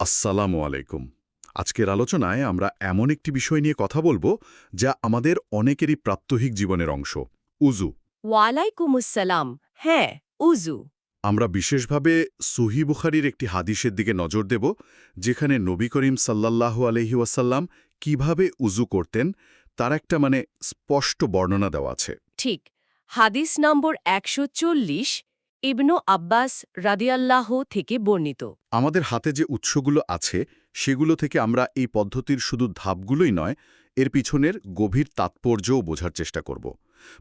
আসসালামু আলাইকুম। আজকের আলোচনায় আমরা এমন একটি বিষয় নিয়ে কথা বলব যা আমাদের অনেকেরই প্রাত্যহিক জীবনের অংশ উজু ওয়ালাইকুমুসসালাম। হ্যাঁ উজু আমরা বিশেষভাবে সহি বুখারির একটি হাদিসের দিকে নজর দেব যেখানে নবী করিম সাল্লাল্লাহু আলহি ওয়াসাল্লাম কীভাবে উজু করতেন তার একটা মানে স্পষ্ট বর্ণনা দেওয়া আছে। ঠিক। হাদিস নম্বর একশো চল্লিশ ইবনু আব্বাস রাদিয়াল্লাহ থেকে বর্ণিত। আমাদের হাতে যে উৎসগুলো আছে সেগুলো থেকে আমরা এই পদ্ধতির শুধু ধাপগুলোই নয় এর পিছনের গভীর তাৎপর্যও বোঝার চেষ্টা করব।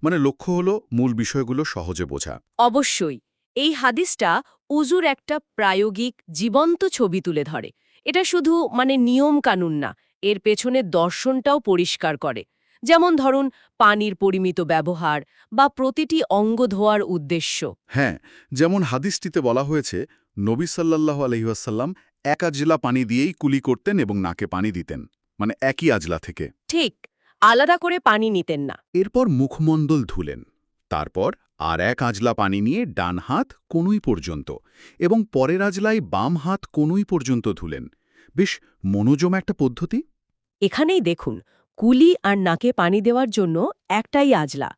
মানে লক্ষ্য হলো মূল বিষয়গুলো সহজে বোঝা। অবশ্যই এই হাদিসটা উজুর একটা প্রায়োগিক জীবন্ত ছবি তুলে ধরে। এটা শুধু মানে নিয়ম কানুন না এর পেছনে দর্শনটাও পরিষ্কার করে। যেমন ধরুন পানির পরিমিত ব্যবহার বা প্রতিটি অঙ্গ ধোয়ার উদ্দেশ্য। হ্যাঁ যেমন হাদিসটিতে বলা হয়েছে নবী সাল্লাল্লাহু আলহিহাসাল্লাম এক আজলা পানি দিয়েই কুলি করতেন এবং নাকে পানি দিতেন মানে একই আজলা থেকে। ঠিক আলাদা করে পানি নিতেন না। এরপর মুখমণ্ডল ধুলেন তারপর আর এক আজলা পানি নিয়ে ডান হাত কনুই পর্যন্ত এবং পরের আজলায় বাম হাত কনুই পর্যন্ত ধুলেন। বেশ মনোজম একটা পদ্ধতি। এখানেই দেখুন কুলি আর নাকে পানি দেওয়ার জন্য একটাই আজলা।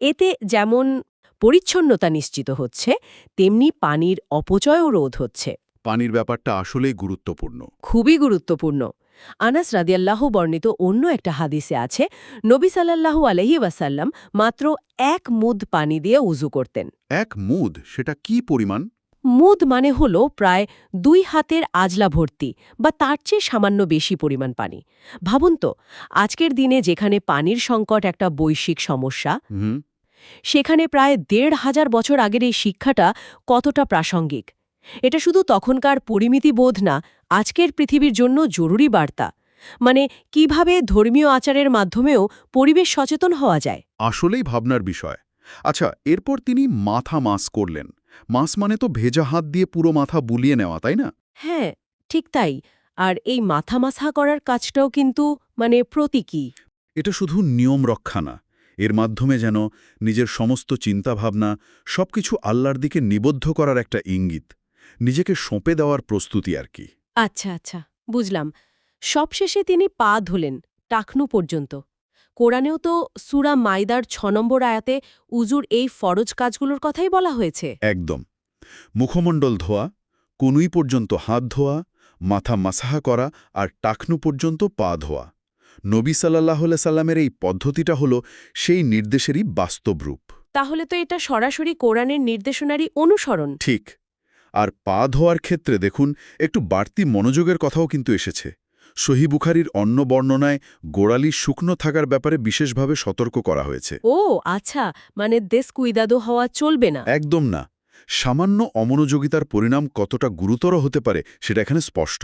এতে যেমন পরিচ্ছন্নতা নিশ্চিত হচ্ছে তেমনি পানির অপচয়ও রোধ হচ্ছে। পানির ব্যাপারটা আসলেই গুরুত্বপূর্ণ। খুবই গুরুত্বপূর্ণ। আনাস রাদিয়াল্লাহ বর্ণিত অন্য একটা হাদিসে আছে নবী সাল্লাল্লাহু আলহি ওয়াসাল্লাম মাত্র এক মুদ পানি দিয়ে উজু করতেন। এক মুদ? সেটা কি পরিমাণ? মুদ মানে হল প্রায় দুই হাতের আজলা ভর্তি বা তার চেয়ে সামান্য বেশি পরিমাণ পানি। ভাবুন তো আজকের দিনে যেখানে পানির সংকট একটা বৈশ্বিক সমস্যা সেখানে প্রায় দেড় হাজার বছর আগের এই শিক্ষাটা কতটা প্রাসঙ্গিক? এটা শুধু তখনকার পরিমিতি বোধ না আজকের পৃথিবীর জন্য জরুরি বার্তা। মানে কীভাবে ধর্মীয় আচারের মাধ্যমেও পরিবেশ সচেতন হওয়া যায়? আসলেই ভাবনার বিষয়। আচ্ছা এরপর তিনি মাথা মাস করলেন। মাস মানে তো ভেজা হাত দিয়ে পুরো মাথা বুলিয়ে নেওয়া তাই না? হ্যাঁ ঠিক তাই। আর এই মাথা মাসা করার কাজটাও কিন্তু মানে প্রতীকী। এটা শুধু নিয়ম রক্ষা না এর মাধ্যমে যেন নিজের সমস্ত চিন্তাভাবনা সবকিছু আল্লাহর দিকে নিবদ্ধ করার একটা ইঙ্গিত নিজেকে সঁপে দেওয়ার প্রস্তুতি আর কি। আচ্ছা আচ্ছা বুঝলাম। সবশেষে তিনি পা ধুলেন টাকনু পর্যন্ত। কোরআনেও তো সুরা মাইদার ছ নম্বর আয়াতে উজুর এই ফরজ কাজগুলোর কথাই বলা হয়েছে। একদম। মুখমণ্ডল ধোয়া কনুই পর্যন্ত হাত ধোয়া মাথা মাসাহা করা আর টাকনু পর্যন্ত পা ধোয়া। নবী সাল্লাহ সাল্লামের এই পদ্ধতিটা হল সেই নির্দেশেরই বাস্তব রূপ। তাহলে তো এটা সরাসরি কোরআনের নির্দেশনারই অনুসরণ। ঠিক। আর পা ধোয়ার ক্ষেত্রে দেখুন একটু বাড়তি মনোযোগের কথাও কিন্তু এসেছে। সহি বুখারির অন্য বর্ণনায় গোড়ালি শুকনো থাকার ব্যাপারে বিশেষভাবে সতর্ক করা হয়েছে। ও আচ্ছা মানে দেশ কুইদাদো হওয়া চলবে না? একদম না। সামান্য অমনোযোগিতার পরিণাম কতটা গুরুতর হতে পারে সেটা এখানে স্পষ্ট।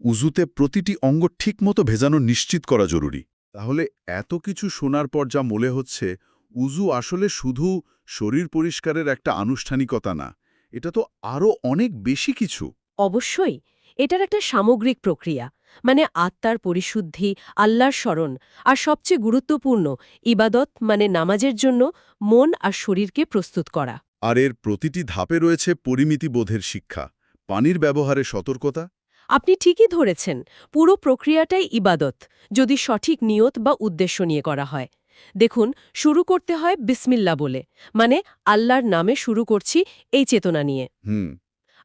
উজুতে প্রতিটি অঙ্গ ঠিকমতো ভেজানো নিশ্চিত করা জরুরি। তাহলে এত কিছু শোনার পর যা মনে হচ্ছে উজু আসলে শুধু শরীর পরিষ্কারের একটা আনুষ্ঠানিকতা না এটা তো আরও অনেক বেশি কিছু। অবশ্যই এটার একটা সামগ্রিক প্রক্রিয়া। মানে আত্মার পরিশুদ্ধি আল্লাহর স্মরণ আর সবচেয়ে গুরুত্বপূর্ণ ইবাদত মানে নামাজের জন্য মন আর শরীরকে প্রস্তুত করা। আর এর প্রতিটি ধাপে রয়েছে পরিমিতি বোধের শিক্ষা পানির ব্যবহারে সতর্কতা। আপনি ঠিকই ধরেছেন পুরো প্রক্রিয়াটাই ইবাদত যদি সঠিক নিয়ত বা উদ্দেশ্য নিয়ে করা হয়। দেখুন শুরু করতে হয় বিসমিল্লা বলে মানে আল্লাহর নামে শুরু করছি এই চেতনা নিয়ে। হুম।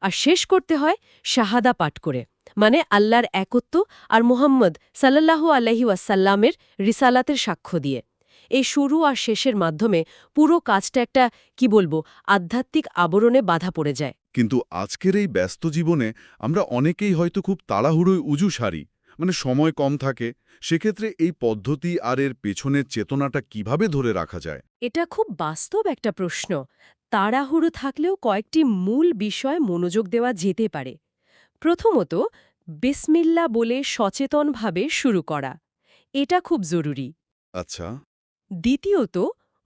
আর শেষ করতে হয় শাহাদা পাঠ করে মানে আল্লাহর একত্ব আর মুহাম্মদ সাল্লাল্লাহু আলহি ওয়াসাল্লামের রিসালাতের সাক্ষ্য দিয়ে। এই শুরু আর শেষের মাধ্যমে পুরো কাজটা একটা কি বলব আধ্যাত্মিক আবরণে বাধা পড়ে যায়। কিন্তু আজকের এই ব্যস্ত জীবনে আমরা অনেকেই হয়তো খুব তাড়াহুড়োয় উজু সারি মানে সময় কম থাকে সেক্ষেত্রে এই পদ্ধতি আর এর পেছনের চেতনাটা কীভাবে ধরে রাখা যায়? এটা খুব বাস্তব একটা প্রশ্ন। তাড়াহুড়ো থাকলেও কয়েকটি মূল বিষয় মনোযোগ দেওয়া যেতে পারে। প্রথমত বিসমিল্লা বলে সচেতনভাবে শুরু করা। এটা খুব জরুরি। আচ্ছা। দ্বিতীয়ত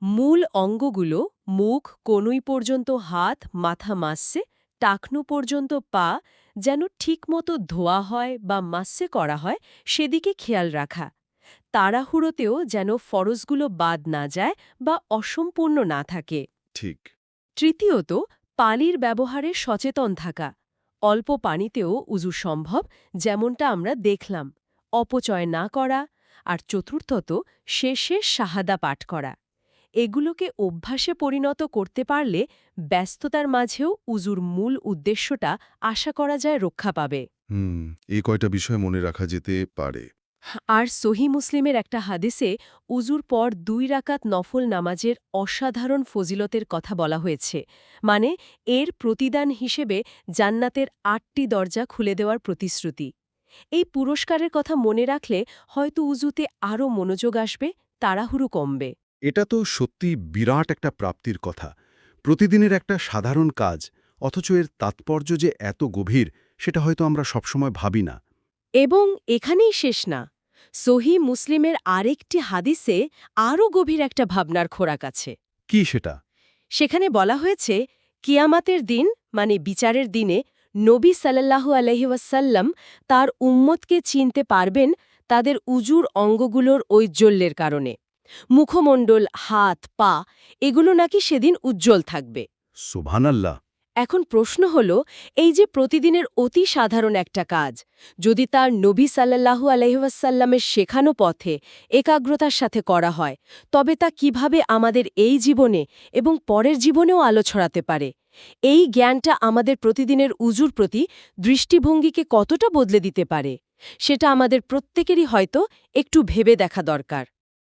মূল অঙ্গগুলো মুখ কনুই পর্যন্ত হাত মাথা মাসে টাকনু পর্যন্ত পা যেন ঠিকমতো ধোয়া হয় বা মাসে করা হয় সেদিকে খেয়াল রাখা। তাড়াহুড়োতেও যেন ফরজগুলো বাদ না যায় বা অসম্পূর্ণ না থাকে। ঠিক। তৃতীয়ত, পানির ব্যবহারে সচেতন থাকা। অল্প পানিতেও উজু সম্ভব, যেমনটা আমরা দেখলাম। অপচয় না করা আর চতুর্থত, শেষে শাহাদা পাঠ করা। এগুলোকে অভ্যাসে পরিণত করতে পারলে ব্যস্ততার মাঝেও উজুর মূল উদ্দেশ্যটা আশা করা যায় রক্ষা পাবে। হুম, এই কয়টা বিষয় মনে রাখা যেতে পারে। আর সহি মুসলিমের একটা হাদিসে উজুর পর দুই রাকাত নফল নামাজের অসাধারণ ফজিলতের কথা বলা হয়েছে। মানে এর প্রতিদান হিসেবে জান্নাতের আটটি দরজা খুলে দেওয়ার প্রতিশ্রুতি। এই পুরস্কারের কথা মনে রাখলে হয়তো উজুতে আরও মনোযোগ আসবে, তাড়াহুড়ো কমবে। এটা তো সত্যি বিরাট একটা প্রাপ্তির কথা। প্রতিদিনের একটা সাধারণ কাজ, অথচ এর তাৎপর্য যে এত গভীর, সেটা হয়তো আমরা সবসময় ভাবি না। এবং এখানেই শেষ না। সহি মুসলিমের আরেকটি হাদিসে আরও গভীর একটা ভাবনার খোরাক আছে। কি সেটা? সেখানে বলা হয়েছে কিয়ামাতের দিন মানে বিচারের দিনে নবী সাল্লাল্লাহু আলহিউসাল্লাম তার উম্মতকে চিনতে পারবেন তাদের উজুর অঙ্গগুলোর ঐজ্জ্বল্যের কারণে। মুখমণ্ডল হাত পা এগুলো নাকি সেদিন উজ্জ্বল থাকবে। সুবহানাল্লাহ। এখন প্রশ্ন হল, এই যে প্রতিদিনের অতি সাধারণ একটা কাজ, যদি তার নবী সাল্লাল্লাহু আলহিহাসাল্লামের শেখানো পথে একাগ্রতার সাথে করা হয়, তবে তা কীভাবে আমাদের এই জীবনে এবং পরের জীবনেও আলো ছড়াতে পারে? এই জ্ঞানটা আমাদের প্রতিদিনের উজুর প্রতি দৃষ্টিভঙ্গিকে কতটা বদলে দিতে পারে? সেটা আমাদের প্রত্যেকেরই হয়তো একটু ভেবে দেখা দরকার।